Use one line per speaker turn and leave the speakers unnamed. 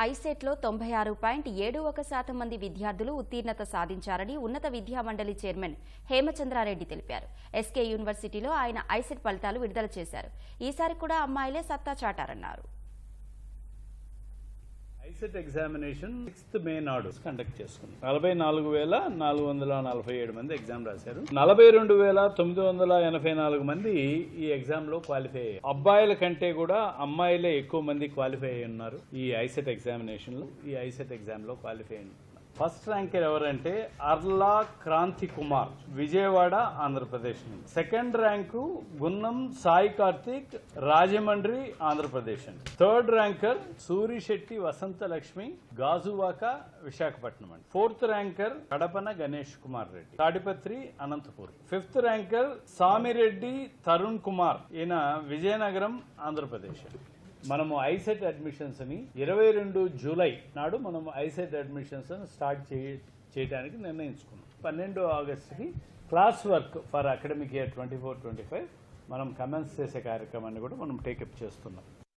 ఐసెట్లో తొంభై ఆరు పాయింట్ ఏడు ఒక శాతం మంది విద్యార్థులు ఉత్తీర్ణత సాధించారని ఉన్నత విద్యా మండలి చైర్మన్ హేమచంద్రారెడ్డి తెలిపారు. ఎస్కే యూనివర్సిటీలో ఆయన ఐసెట్ ఫలితాలు విడుదల చేశారు. ఈసారి కూడా అమ్మాయిలే సత్తా చాటారన్నారు.
ఐసెట్ ఎగ్జామినేషన్ సిక్స్త్ మే నాడు కండక్ట్ చేసుకుంది నలభై నాలుగు వేల నాలుగు వందల నలభై ఏడు మంది ఎగ్జామ్ రాశారు. నలభై రెండు వేల తొమ్మిది వందల ఎనభై నాలుగు మంది ఈ ఎగ్జామ్లో క్వాలిఫై అయ్యారు. అబ్బాయిల కంటే కూడా అమ్మాయిలే ఎక్కువ మంది క్వాలిఫై అయి ఉన్నారు ఈ ఐసెట్ ఎగ్జామినేషన్లో. ఈ ఐసెట్ ఎగ్జామ్లో క్వాలిఫై అయి ఫస్ట్ ర్యాంకర్ ఎవరంటే అర్లా క్రాంతి కుమార్ విజయవాడ ఆంధ్రప్రదేశ్ నుంచి. సెకండ్ ర్యాంకు గున్నం సాయి కార్తిక్ రాజమండ్రి ఆంధ్రప్రదేశ్ అండి థర్డ్ ర్యాంకర్ సూరిశెట్టి వసంత లక్ష్మి గాజువాక విశాఖపట్నం అండి fourth ranker Kadapana Ganesh Kumar Reddy Tadipatri Anantapur. Fifth ranker Samireddy Tarun Kumar ఈయన విజయనగరం ఆంధ్రప్రదేశ్ అండి మనము ఐసెట్ అడ్మిషన్స్ని ఇరవై రెండు జూలై నాడు మనము ఐసెట్ అడ్మిషన్స్ స్టార్ట్ చేయ చేయడానికి నిర్ణయించుకున్నాం. పన్నెండు ఆగస్టుకి class work for academic year twenty four twenty five మనం కమెన్స్ చేసే కార్యక్రమాన్ని కూడా మనం టేకప్ చేస్తున్నాం.